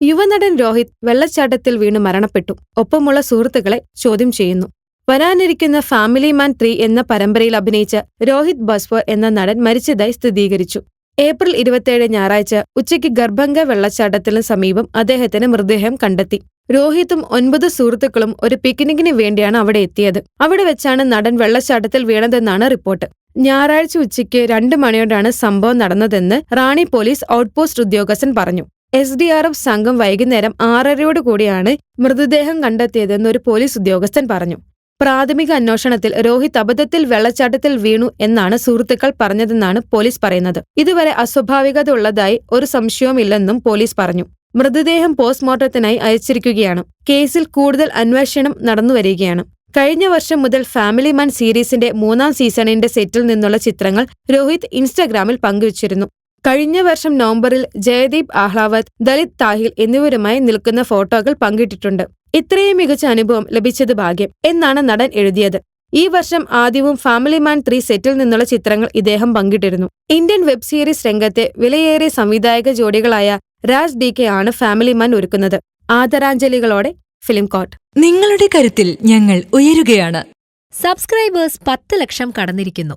യുവനടൻ രോഹിത് വെള്ളച്ചാട്ടത്തിൽ വീണ് മരണപ്പെട്ടു. ഒപ്പമുള്ള സുഹൃത്തുക്കളെ ചോദ്യം ചെയ്യുന്നു. വരാനിരിക്കുന്ന ഫാമിലി മാൻ ത്രീ എന്ന പരമ്പരയിൽ അഭിനയിച്ച രോഹിത് ബസ്വർ എന്ന നടൻ മരിച്ചതായി സ്ഥിരീകരിച്ചു. ഏപ്രിൽ ഇരുപത്തിയേഴ് ഞായറാഴ്ച ഉച്ചയ്ക്ക് ഗർഭംഗ വെള്ളച്ചാട്ടത്തിന് സമീപം അദ്ദേഹത്തിന് മൃതദേഹം കണ്ടെത്തി. രോഹിത്തും ഒൻപത് സുഹൃത്തുക്കളും ഒരു പിക്നിക്കിന് വേണ്ടിയാണ് അവിടെ എത്തിയത്. അവിടെ വെച്ചാണ് നടൻ വെള്ളച്ചാട്ടത്തിൽ വീണതെന്നാണ് റിപ്പോർട്ട്. ഞായറാഴ്ച ഉച്ചയ്ക്ക് രണ്ട് മണിയോടാണ് സംഭവം നടന്നതെന്ന് റാണി പോലീസ് ഔട്ട്പോസ്റ്റ് ഉദ്യോഗസ്ഥൻ പറഞ്ഞു. എസ് ഡി ആർ എഫ് സംഘം വൈകുന്നേരം ആറരയോട് കൂടിയാണ് മൃതദേഹം കണ്ടെത്തിയതെന്ന് ഒരു പോലീസ് ഉദ്യോഗസ്ഥൻ പറഞ്ഞു. പ്രാഥമിക അന്വേഷണത്തിൽ രോഹിത് അബദ്ധത്തിൽ വെള്ളച്ചാട്ടത്തിൽ വീണു എന്നാണ് സുഹൃത്തുക്കൾ പറഞ്ഞതെന്നാണ് പോലീസ് പറയുന്നത്. ഇതുവരെ അസ്വാഭാവികത ഉള്ളതായി ഒരു സംശയവുമില്ലെന്നും പോലീസ് പറഞ്ഞു. മൃതദേഹം പോസ്റ്റ്മോർട്ടത്തിനായി അയച്ചിരിക്കുകയാണ്. കേസിൽ കൂടുതൽ അന്വേഷണം നടന്നുവരികയാണ് കഴിഞ്ഞ വർഷം മുതൽ ഫാമിലി മാൻ സീരീസിന്റെ മൂന്നാം സീസണിന്റെ സെറ്റിൽ നിന്നുള്ള ചിത്രങ്ങൾ രോഹിത് ഇൻസ്റ്റാഗ്രാമിൽ പങ്കുവച്ചിരുന്നു. കഴിഞ്ഞ വർഷം നവംബറിൽ ജയദീപ് ആഹ്ലാവത് ദലിത് താഹിൽ എന്നിവരുമായി നിൽക്കുന്ന ഫോട്ടോകൾ പങ്കിട്ടിട്ടുണ്ട്. ഇത്രയും മികച്ച അനുഭവം ലഭിച്ചത് ഭാഗ്യം എന്നാണ് നടൻ എഴുതിയത്. ഈ വർഷം ആദ്യവും ഫാമിലി മാൻ ത്രീ സെറ്റിൽ നിന്നുള്ള ചിത്രങ്ങൾ ഇദ്ദേഹം പങ്കിട്ടിരുന്നു. ഇന്ത്യൻ വെബ് സീരീസ് രംഗത്തെ വിലയേറിയ സംവിധായക ജോഡികളായ രാജ് ഡി കെ ആണ് ഫാമിലി മാൻ ഒരുക്കുന്നത്. ആദരാഞ്ജലികളോടെ ഫിലിം കോട്ട് നിങ്ങളുടെ കരുത്തിൽ ഞങ്ങൾ ഉയരുകയാണ്. സബ്സ്ക്രൈബേഴ്സ് പത്ത് ലക്ഷം കടന്നിരിക്കുന്നു.